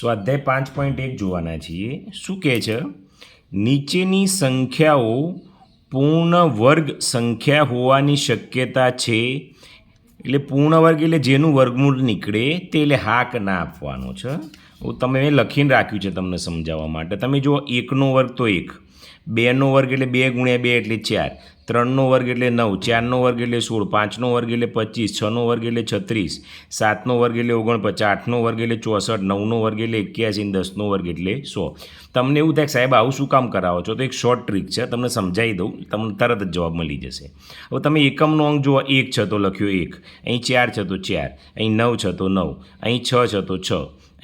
સ્વાધ્યાય પાંચ પોઈન્ટ એક જોવાના છીએ. શું કહે છે? નીચેની સંખ્યાઓ પૂર્ણ વર્ગ સંખ્યા હોવાની શક્યતા છે. એટલે પૂર્ણ વર્ગ એટલે જેનું વર્ગમૂળ નીકળે તે એટલે હાક ના આપવાનો છે. તમે લખીને રાખ્યું છે તમને સમજાવવા માટે. તમે જુઓ, એકનો વર્ગ તો એક. બેનો વર્ગ એટલે બે ગુણ્યા બે એટલે ચાર. ત્રણનો વર્ગ એટલે નવ. ચારનો વર્ગ એટલે સોળ. પાંચનો વર્ગ એટલે પચીસ. છનો વર્ગ એટલે છત્રીસ. સાતનો વર્ગ એટલે ઓગણપચાસ. આઠનો વર્ગ એટલે ચોસઠ. નવનો વર્ગ એટલે એક્યાસી દસનો વર્ગ એટલે સો. તમને એવું થાય સાહેબ, આવું શું કામ કરાવો છો? તો એક શોર્ટ ટ્રીક છે. તમને સમજાવી દઉં. તમને તરત જ જવાબ મળી જશે. હવે તમે એકમનો અંક જુઓ. એક છે તો લખ્યો એક. અહીં ચાર છે તો ચાર. અહીં નવ છે તો નવ. અહીં છ છે તો છ.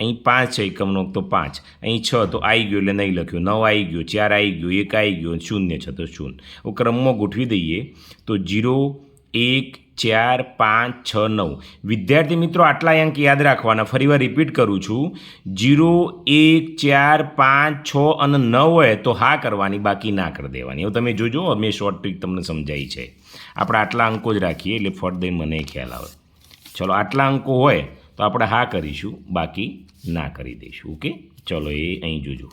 અહીં પાંચ છે, એકમનો તો પાંચ. અહીં છ તો આવી ગયો એટલે નહીં લખ્યું. નવ આવી ગયો, ચાર આવી ગયો, એક આવી ગયો શૂન્ય છે તો શૂન્ય. હું ક્રમમાં ગોઠવી દઈએ તો જીરો, એક, ચાર, પાંચ, છ, નવ. વિદ્યાર્થી મિત્રો, આટલા અંક યાદ રાખવાના. ફરીવાર રિપીટ કરું છું. જીરો, એક, ચાર, પાંચ, છ અને નવ હોય તો હા કરવાની, બાકી ના કરી દેવાની. હવે તમે જોજો મેં શોર્ટ ટ્રીક તમને સમજાવી છે. આપણે આટલા અંકો જ રાખીએ એટલે ફટ દઈ મને ખ્યાલ આવે. ચલો, આટલા અંકો હોય તો આપણે હા કરીશું. બાકી ના કરી દઈશું, ઓકે? ચલો, એ અહીં જોજો.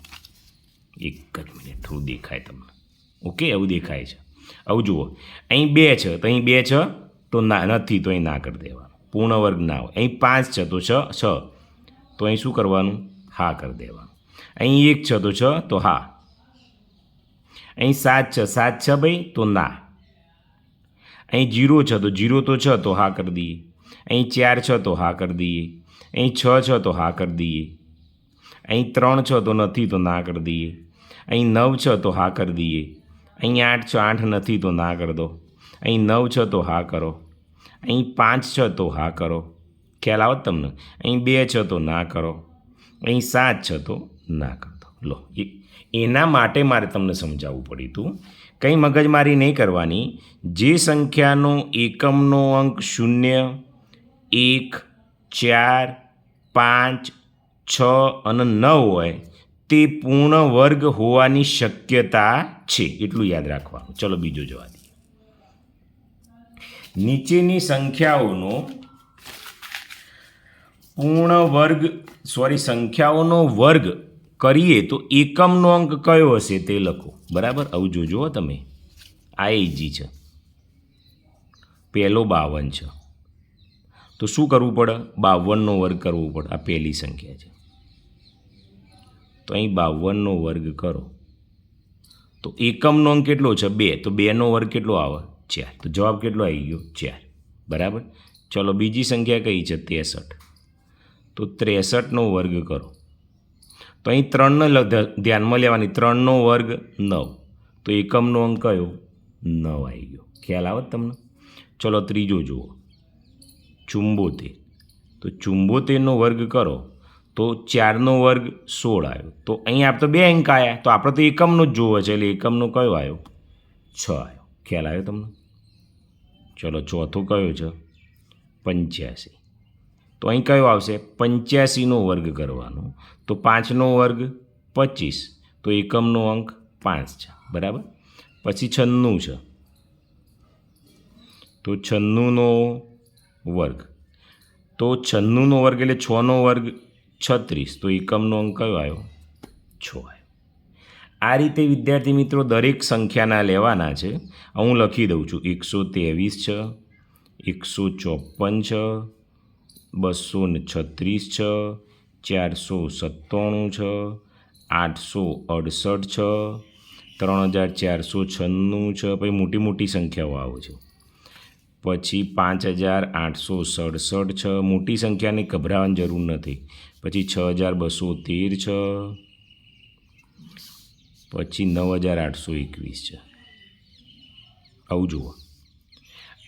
એક જ મિનિટ, થોડું દેખાય તમને. ઓકે? એવું દેખાય છે. આવું જુઓ. અહીં બે છે, તો અહીં બે છે, તો ના, નથી, તો અહીં ના કરી દેવાનું. પૂર્ણ વર્ગ ના હોય. અહીં પાંચ છે, તો છ છ. તો અહીં શું કરવાનું? હા કરી દેવાનું. અહીં એક છે, તો છ, તો હા. અહીં સાત છે સાત છે ભાઈ, તો ના. અહીં જીરો છે, તો જીરો, તો છ, તો હા કરી દઈએ. અહીં ચાર છે, તો હા કરી દઈએ. અહીં છ છ તો હા કરી દઈએ. અહીં ત્રણ છ તો નથી તો ના કરી દઈએ. અહીં નવ છ તો હા કરી દઈએ. અહીં આઠ છ, આઠ નથી તો ના કરી દો. અહીં નવ છ તો હા કરો. અહીં પાંચ છ તો હા કરો. ખ્યાલ આવે તમને? અહીં બે છ તો ના કરો. અહીં સાત છ તો ના કરી લો એના માટે મારે તમને સમજાવવું પડ્યું હતું. કંઈ મગજમારી નહીં કરવાની. જે સંખ્યાનો એકમનો અંક શૂન્ય, એક, ચાર પાંચ, છ અને નવ હોય, તે પૂર્ણ વર્ગ હોવાની શક્યતા છે. એટલું યાદ રાખવાનું. ચલો બીજો જોવા દઈએ. નીચેની સંખ્યાઓનો પૂર્ણ વર્ગ સોરી સંખ્યાઓનો વર્ગ કરીએ તો એકમનો અંક કયો હશે તે લખો. બરાબર? આવું જોજો તમે. આ ઇજી છે. પહેલો બાવન છે. તો શું કરવું પડે? બાવનનો વર્ગ કરવો પડે. આ પહેલી સંખ્યા છે. તો અહીં બાવનનો વર્ગ કરો. તો એકમનો અંક કેટલો છે? બે. તો બેનો વર્ગ કેટલો આવે? ચાર. તો જવાબ કેટલો આવી ગયો? ચાર. બરાબર? ચલો, બીજી સંખ્યા કઈ છે? ત્રેસઠ. તો ત્રેસઠનો વર્ગ કરો. તો અહીં ત્રણને ધ્યાનમાં લેવાની. ત્રણનો વર્ગ નવ. તો એકમનો અંક કયો? નવ આવી ગયો. ખ્યાલ આવે તમને? ચલો, ત્રીજો જુઓ. ચુંબોતેર. તો ચુંબોતેરનો વર્ગ કરો, તો ચારનો વર્ગ સોળ આવ્યો. તો અહીં આપ તો બે અંક આવ્યા તો આપણે તો એકમનો જ જોવો છે, એટલે એકમનો કયો આવ્યો? છ આવ્યો. ખ્યાલ આવ્યો તમને? ચલો, ચોથો કયો છે? પંચ્યાસી. તો અહીં કયો આવશે? પંચ્યાસીનો વર્ગ કરવાનો. તો પાંચનો વર્ગ પચીસ. તો એકમનો અંક પાંચ છે. બરાબર? પછી છન્નું છે. તો છન્નુંનો વર્ગ. તો છન્નુંનો વર્ગ એટલે છનો વર્ગ છત્રીસ. તો એકમનો અંક કયો આવ્યો? છ આ રીતે વિદ્યાર્થી મિત્રો દરેક સંખ્યાના લેવાના છે. હું લખી દઉં છું. એકસો ત્રેવીસ છે, એકસો ચોપન છે, બસો ને છત્રીસ છે, ચારસો સત્તાણું છે, આઠસો અડસઠ છે, ત્રણ હજાર ચારસો છન્નું છે. પછી મોટી મોટી સંખ્યાઓ આવે છે. પછી પાંચ હજાર આઠસો સડસઠ છ. મોટી સંખ્યાને ગભરાવાની જરૂર નથી. પછી છ હજાર બસો તેર છ. પછી નવ હજાર આઠસો એકવીસ છે. આવું જુઓ.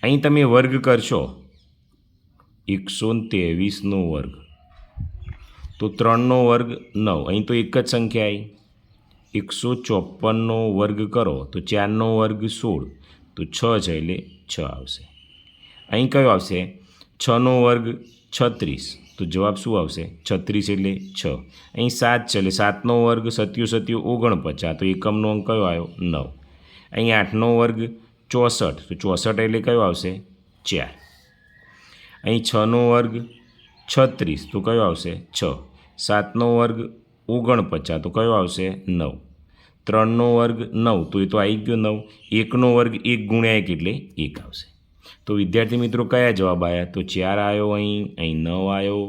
અહીં તમે વર્ગ કરશો. એકસો ત્રેવીસનો વર્ગ. તો ત્રણનો વર્ગ નવ. અહીં તો એક જ સંખ્યા આવી એકસો ચોપનનો વર્ગ કરો તો ચારનો વર્ગ સોળ. તો છ છે એટલે છ આવશે. અહીં કયો આવશે? છનો વર્ગ છત્રીસ. તો જવાબ શું આવશે? છત્રીસ એટલે છ. અહીં સાત છે એટલે સાતનો વર્ગ સત્યુ સત્યુ ઓગણપચાસ. તો એકમનો અંક કયો આવ્યો? નવ. અહીં આઠનો વર્ગ ચોસઠ. તો ચોસઠ એટલે કયો આવશે? ચાર. અહીં છનો વર્ગ છત્રીસ. તો કયો આવશે? છ. સાતનો વર્ગ ઓગણપચાસ. તો કયો આવશે? નવ. ત્રણનો વર્ગ નવ. તો એ તો આવી ગયો નવ. એકનો વર્ગ એક ગુણ્યા એક એટલે એક આવશે. તો વિદ્યાર્થી મિત્રો કયા જવાબ આવ્યા તો ચાર આવ્યો અહીં અહીં નવ આવ્યો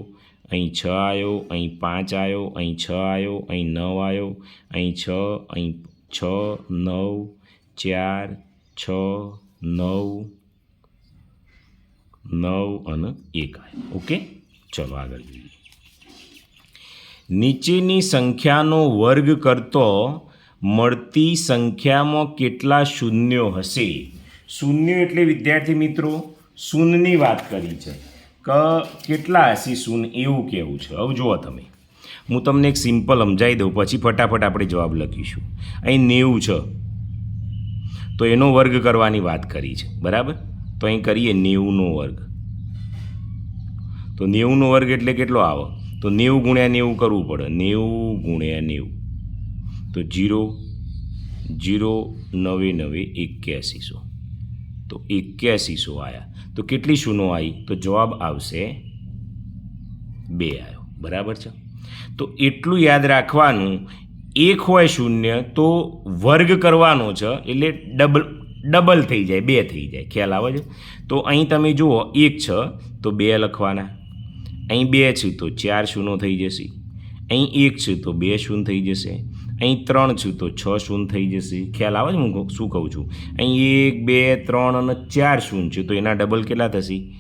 અહીં છ આવ્યો અહીં પાંચ આવ્યો અહીં છ આવ્યો અહીં નવ આવ્યો અહીં છ અહીં છ, નવ, ચાર, છ, નવ નવ અને એક આવ્યો ઓકે? ચલો આગળ જોઈએ. નીચેની સંખ્યાનો વર્ગ કરતો મળતી સંખ્યામાં કેટલા શૂન્યો હશે? શૂન્ય એટલે વિદ્યાર્થી મિત્રો, શૂનની વાત કરી છે. કે કેટલા હશે શૂન એવું કહેવું છે? હવે જુઓ તમે. હું તમને એક સિમ્પલ સમજાવી દઉં, પછી ફટાફટ આપણે જવાબ લખીશું. અહીં નેવું છે. તો એનો વર્ગ કરવાની વાત કરી છે, બરાબર? તો અહીં કરીએ નેવુંનો વર્ગ. તો નેવુંનો વર્ગ એટલે કેટલો આવે? તો નેવું ગુણ્યા નેવું કરવું પડે. નેવું ગુણ્યા નેવું. તો જીરો જીરો, નવે નવે એક્યાસીસો તો એક્યાસી શો આવ્યા તો કેટલી શૂનો આવી તો જવાબ આવશે બે આવ્યો બરાબર છે? તો એટલું યાદ રાખવાનું, એક હોય શૂન્ય તો વર્ગ કરવાનો છે, એટલે ડબલ ડબલ થઈ જાય, બે થઈ જાય. ખ્યાલ આવે છે? તો અહીં તમે જુઓ, એક છે, તો બે લખવાના. અહીં બે છે, તો ચાર શૂનો થઈ જશે. અહીં એક છે, તો બે શૂન્ય થઈ જશે. અહીં ત્રણ છે તો છ શૂન થઈ જશે. ખ્યાલ આવે છે? હું શું કહું છું? અહીં એક, બે, ત્રણ અને ચાર શૂન છે. તો એના ડબલ કેટલા થશે?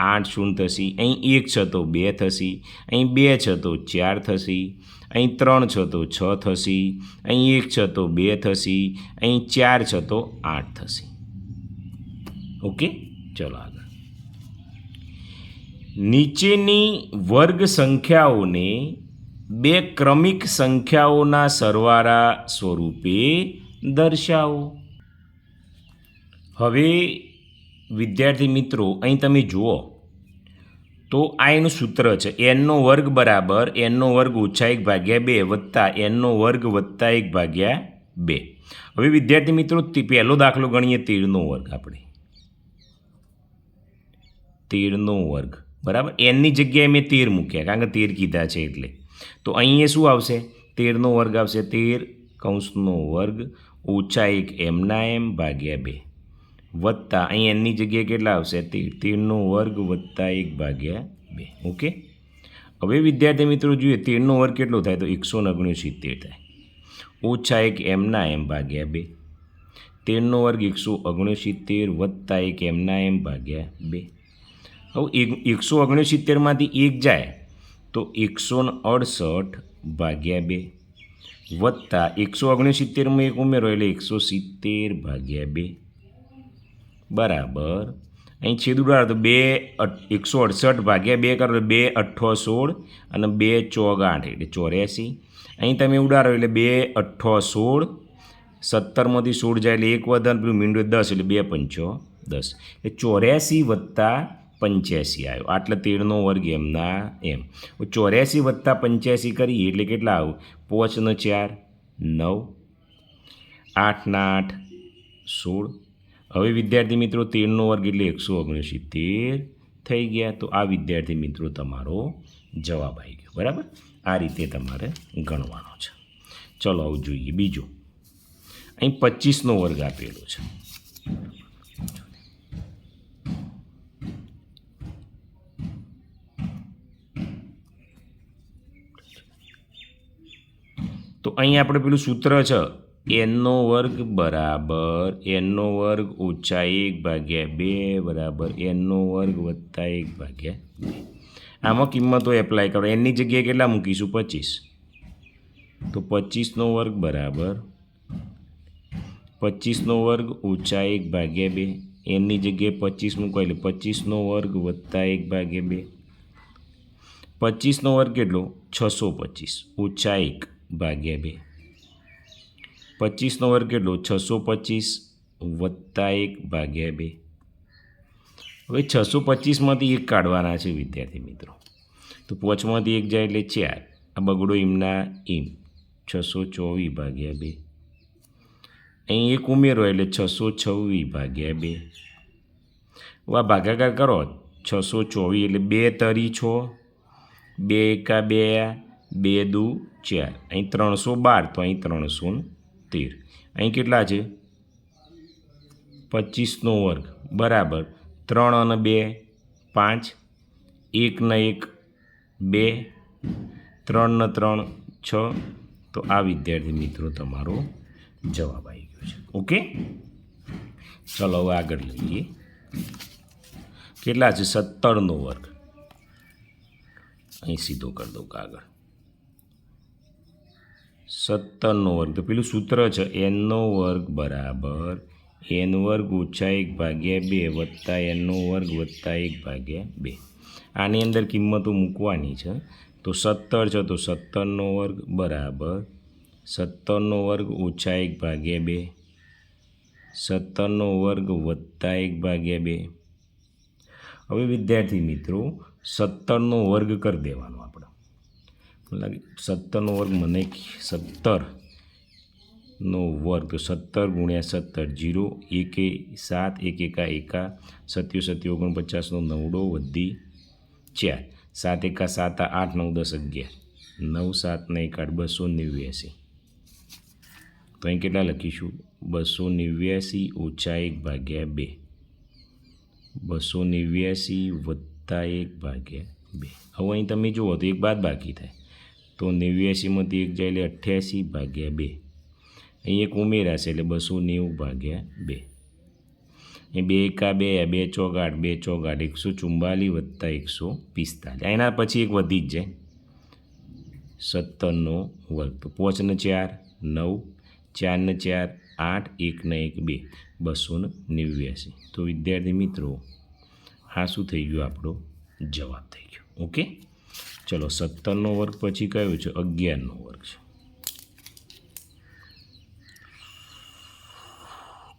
આઠ શૂન થશે. અહીં એક છ તો બે થશે. અહીં બે છ તો ચાર થશે. અહીં ત્રણ છ તો છ થશે. અહીં એક છ તો બે થશે. અહીં ચાર છ તો આઠ થશે. ઓકે? ચલો આગળ. નીચેની વર્ગ સંખ્યાઓને બે ક્રમિક સંખ્યાઓના સરવાળા સ્વરૂપે દર્શાવો. હવે વિદ્યાર્થી મિત્રો, અહીં તમે જુઓ. તો આ એનું સૂત્ર છે એનનો વર્ગ બરાબર એનનો વર્ગ ઓછા એક ભાગ્યા બે વત્તા એનનો વર્ગ વત્તા એક ભાગ્યા બે. હવે વિદ્યાર્થી મિત્રો પહેલો દાખલો ગણીએ, તેરનો વર્ગ આપણે. તેરનો વર્ગ. બરાબર? એનની જગ્યાએ મેં તેર મૂક્યા, કારણ કે તેર કીધા છે એટલે. તો અહીં એ શું આવશે? તેરનો વર્ગ આવશે તેર, કૌંસનો વર્ગ ઓછા એક એમના એમ ભાગ્યા બે. વત્તા અહીં એનની જગ્યાએ કેટલા આવશે? તેર તેરનો વર્ગ વત્તા એક ભાગ્યા બે. ઓકે? હવે વિદ્યાર્થી મિત્રો જોઈએ, તેરનો વર્ગ કેટલો થાય? તો એકસો ઓગણસિત્તેર થાય. ઓછા એક એમના એમ ભાગ્યા બે. તેરનો વર્ગ એકસો ઓગણસિત્તેર વત્તા એક એમના એમ ભાગ્યા બે. એક, એકસો ઓગણસિત્તેરમાંથી એક જાય, તો એકસો અડસઠ ભાગ્યા બે વત્તા એકસો ઓગણસિત્તેરમાં એક ઉમેરો એટલે એકસો સિત્તેર ભાગ્યા બે. બરાબર. અહીં છેદ ઉડાડો તો બે એકસો અડસઠ ભાગ્યા બે કરો તો બે અઠ્ઠો સોળ અને બે ચોગ આઠ એટલે ચોર્યાસી. અહીં તમે ઉડાડો એટલે બે અઠ્ઠો સોળ સત્તરમાંથી સોળ જાય એટલે એક વધન પેલું મીંડું દસ એટલે બે પંચો દસ. એટલે ચોર્યાસી વત્તા પંચ્યાસી આવ્યો. આટલે તેરનો વર્ગ એમના એમ. ચોર્યાસી વત્તા પંચ્યાસી કરીએ એટલે કેટલા આવું? પોચનો ચાર, નવ. આઠના આઠ, સોળ. હવે વિદ્યાર્થી મિત્રો, તેરનો વર્ગ એટલે એકસો ઓગણસિત્તેર થઈ ગયા તો આ વિદ્યાર્થી મિત્રો તમારો જવાબ આવી ગયો. બરાબર? આ રીતે તમારે ગણવાનો છે. ચલો આવું જોઈએ. બીજું. અહીં પચીસનો વર્ગ આપેલો છે. તો અહીં આપણે પેલું સૂત્ર છે. એનનો વર્ગ બરાબર એનનો વર્ગ ઓછા એક ભાગ્યા બે બરાબર એનનો વર્ગ વત્તા એક ભાગ્યા બે. આમાં કિંમતો એપ્લાય કરો. એનની જગ્યાએ કેટલા મૂકીશું? પચીસ. તો પચીસનો વર્ગ બરાબર પચીસનો વર્ગ ઓછા એક ભાગ્યા બે. એનની જગ્યાએ પચીસ મૂકો એટલે પચીસનો વર્ગ વત્તા એક ભાગ્યા બે. પચીસનો વર્ગ કેટલો? છસો પચીસ. ઓછા એક. ભાગ્યા બે. પચીસનો વર્ગ કેટલો? છસો પચીસ વત્તા એક ભાગ્યા બે. હવે છસો પચીસમાંથી એક કાઢવાના છે વિદ્યાર્થી મિત્રો. તો પોચમાંથી એક જાય એટલે ચાર. આ બગડો એમના એમ. છસો ચોવીસ ભાગ્યા બે. અહીં એક ઉમેરો એટલે છસો છવ્વીસ ભાગ્યા બે. આ ભાગાકાર કરો. છસો ચોવીસ એટલે બે તરી છો. બે એકા બે બે દુ ચાર. અહીં ત્રણસો બાર, તો અહીં ત્રણસો તેર. અહીં કેટલા છે? પચીસનો વર્ગ. બરાબર. ત્રણ અને બે, પાંચ. એકને એક, બે. ત્રણ ને ત્રણ, છ. તો આ વિદ્યાર્થી મિત્રો તમારો જવાબ આવી ગયો છે. ઓકે? ચલો, હવે આગળ લઈએ. કેટલા છે? સત્તરનો વર્ગ. અહીં સીધો કરી દઉં કાગળ. સત્તરનો વર્ગ. તો પેલું સૂત્ર છે એનનો વર્ગ બરાબર. એન વર્ગ ઓછા એક ભાગ્યા બે વત્તા એનનો વર્ગ વત્તા એક ભાગ્યા બે. આની અંદર કિંમતો મૂકવાની છે. તો સત્તર છે તો સત્તરનો વર્ગ બરાબર. સત્તરનો વર્ગ ઓછા એક ભાગ્યા બે. સત્તરનો વર્ગ વત્તા એક ભાગ્યા બે. હવે વિદ્યાર્થી મિત્રો, સત્તરનો વર્ગ કરી દેવાનો આપણે. લાગે સત્તરનો વર્ગ મને સત્તરનો વર્ગ તો સત્તર ગુણ્યા સત્તર જીરો, એકે સાત, એક એકા એકા, સત્યો સત્યુ ઓગણપચાસનો નવડો વધી ચાર. સાત એકા સાત આઠ, નવ, દસ, અગિયાર. નવ, સાત, ને એક, આઠ, બસો નેવ્યાસી. તો અહીં કેટલા લખીશું? બસો નેવ્યાસી ઓછા એક ભાગ્યા બે. બસો નેવ્યાસી વત્તા એક ભાગ્યા બે. હવે અહીં તમે જુઓ તો એક બાદ બાકી થાય. તો નેવ્યાસીમાંથી એક જાય એટલે અઠ્યાસી ભાગ્યા બે. અહીં એક ઉમેરાશે એટલે બસો નેવું ભાગ્યા બે. એ બે એકા બે બે ચોક આઠ બે ચોક આઠ એકસો ચુમ્બાલીસ વત્તા એકસો પિસ્તાલીસ એના પછી એક વધી જ જાય. સત્તરનો વર્ગ. તો પોચને ચાર, નવ ચારને ચાર, આઠ એકને એક, બે. બસો ને નેવ્યાસી તો વિદ્યાર્થી મિત્રો આ શું થઈ ગયું આપણો? જવાબ થઈ ગયો. ઓકે? ચલો, સત્તરનો વર્ગ પછી કયો છે? અગિયારનો વર્ગ છે.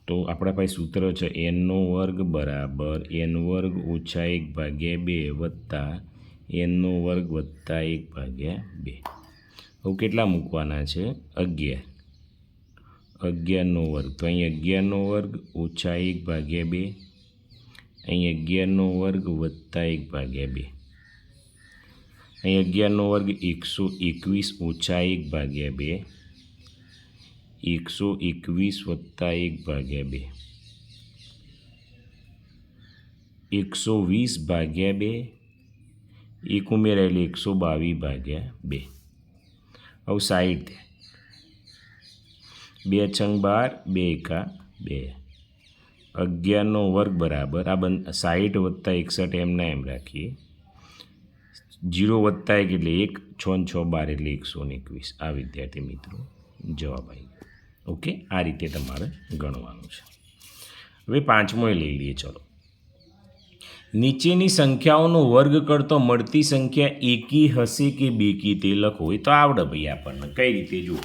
તો આપણા પાસે સૂત્ર છે, એનનો વર્ગ બરાબર, એન વર્ગ ઓછા એક ભાગ્યા બે વત્તા એનનો વર્ગ વત્તા એક ભાગ્યા બે. હવે કેટલા મૂકવાના છે? અગિયાર. અગિયારનો વર્ગ. તો અહીં અગિયારનો વર્ગ ઓછા એક ભાગ્યા બે. અહીં અગિયારનો વર્ગ વત્તા એક ભાગ્યા બે. અહીં અગિયારનો વર્ગ એકસો એકવીસ ઓછા એક ભાગ્યા બે. એકસો એકવીસ વત્તા એક ભાગ્યા બે. એકસો વીસ ભાગ્યા બે. એક ઉમેરાય એકસો બાવીસ ભાગ્યા બે. હવે સાઈઠ બે છંગ બાર, બે એકા બે. અગિયારનો વર્ગ બરાબર. આ બન સાઠ વત્તા એકસઠ એમના એમ રાખીએ. જીરો વત્તા એક એટલે એક, છ છ બાર એટલે એકસો ને એકવીસ. આ વિદ્યાર્થી મિત્રો, જવાબ આવી ગયો. ઓકે? આ રીતે તમારે ગણવાનું છે. હવે પાંચમો લઈ લઈએ, ચલો. નીચેની સંખ્યાઓનો વર્ગ કરતો મળતી સંખ્યા એકી હશે કે બેકી તે લખો. એ તો આવડે ભાઈ આપણને. કઈ રીતે? જુઓ.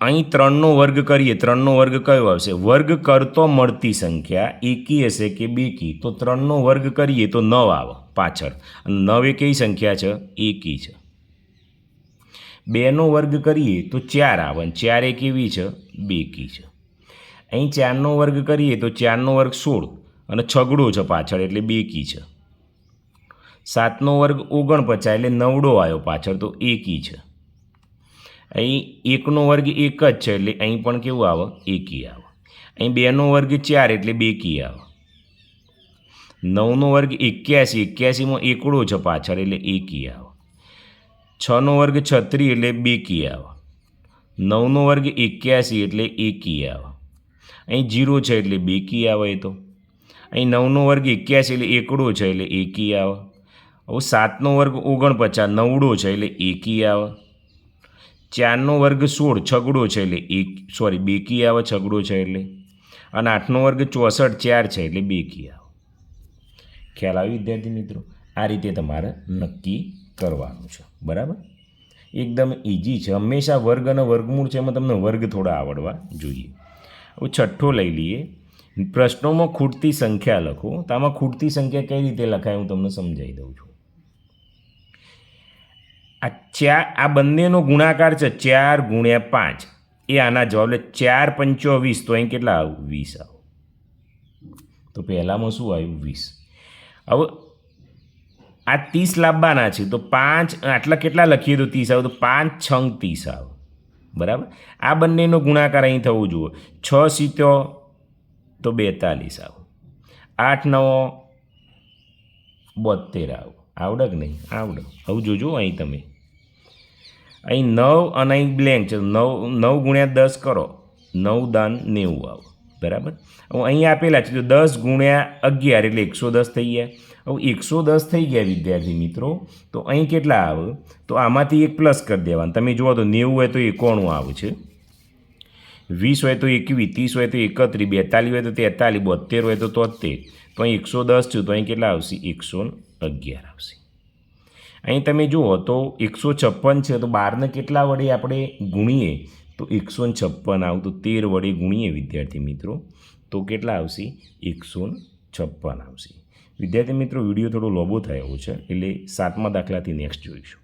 અહીં ત્રણનો વર્ગ કરીએ, ત્રણનો વર્ગ કયો આવશે? વર્ગ કરતો મળતી સંખ્યા એકી હશે કે બેકી તો ત્રણનો વર્ગ કરીએ તો નવ આવે પાછળ. નવ એ કઈ સંખ્યા છે? એકી છે. બેનો વર્ગ કરીએ તો ચાર આવે ચાર એ કેવી છે? બેકી છે. અહીં ચારનો વર્ગ કરીએ તો ચારનો વર્ગ સોળ અને છગડો છે પાછળ એટલે બેકી છે. સાતનો વર્ગ ઓગણપચાસ એટલે નવડો આવ્યો પાછળ તો એકી છે. અહીં એકનો વર્ગ એક જ છે એટલે અહીં પણ કેવું આવે? એકી આવે. અહીં બેનો વર્ગ ચાર એટલે બેકી આવે. નવનો વર્ગ એક્યાસી, એક્યાસીમાં એકડો છે પાછળ એટલે એકી આવે. છનો વર્ગ છત્રી એટલે બેકી આવે. નવનો વર્ગ એક્યાસી એટલે એકી આવે. અહીં જીરો છે એટલે બેકી આવે એ તો. અહીં નવનો વર્ગ એક્યાસી એટલે એકડો છે એટલે એકી આવે. હવે સાતનો વર્ગ ઓગણપચાસ, નવડો છે એટલે એકી આવે. ચારનો વર્ગ સોળ, છગડો છે એટલે એક સોરી બેકી આવે છગડો છે એટલે. અને આઠનો વર્ગ ચોસઠ, ચાર છે એટલે બેકી આવે ખ્યાલ આવી વિદ્યાર્થી મિત્રો? આ રીતે તમારે નક્કી કરવાનું છે. બરાબર? એકદમ ઇઝી છે. હંમેશા વર્ગ અને વર્ગમૂળ છે એમાં તમને વર્ગ થોડા આવડવા જોઈએ. હવે છઠ્ઠો લઈ લઈએ. પ્રશ્નોમાં ખૂટતી સંખ્યા લખો. તો આમાં ખૂટતી સંખ્યા કઈ રીતે લખાય હું તમને સમજાવી દઉં છું. આ ચાર, આ બંનેનો ગુણાકાર છે ચાર ગુણ્યા પાંચ. એ આના જવાબ એટલે ચાર પંચો વીસ, તો અહીં કેટલા આવું? વીસ આવું. તો પહેલાંમાં શું આવ્યું? વીસ. હવે આ ત્રીસ લાવવાના છે, તો પાંચ, આટલા કેટલા લખીએ તો ત્રીસ આવે? તો પાંચ છંગ ત્રીસ આવે. બરાબર? આ બંનેનો ગુણાકાર અહીં થવો જોઈએ છ સિત્યો, તો બેતાલીસ આવો. આઠ નવો બોતેર આવો. આવડક નહીં? આવડક આવું જોજો અહીં તમે. અહીં નવ અને અહીં બ્લેન્ક છે. નવ નવ ગુણ્યા દસ કરો. નવ દાન નેવું આવો. બરાબર? હવે અહીં આપેલા છે. તો દસ ગુણ્યા અગિયાર એટલે એકસો દસ થઈ ગયા. હવે એકસો દસ થઈ ગયા વિદ્યાર્થી મિત્રો, તો અહીં કેટલા આવે? તો આમાંથી એક પ્લસ કરી દેવાનું. તમે જુઓ તો નેવું હોય તો એકોણું આવે છે. વીસ હોય તો એકવીસ, ત્રીસ હોય તો એકત્રીસ, બેતાલીસ હોય તો તેતાલીસ બોતેર હોય તો તોતેર તો અહીં એકસો દસ છે તો અહીં કેટલા આવશે? એકસો અગિયાર આવશે. અહીં તમે જુઓ તો એકસો છપ્પન છે, તો બારને કેટલા વડે આપણે ગુણીએ? તો એકસો છપ્પન આવ તો તેર વડે ગુણીએ વિદ્યાર્થી મિત્રો. તો કેટલા આવશે? એકસો છપ્પન આવશે. વિદ્યાર્થી મિત્રો, વીડિયો થોડો લોબો થયો છે, એટલે સાતમા દાખલાથી નેક્સ્ટ જોઈશું.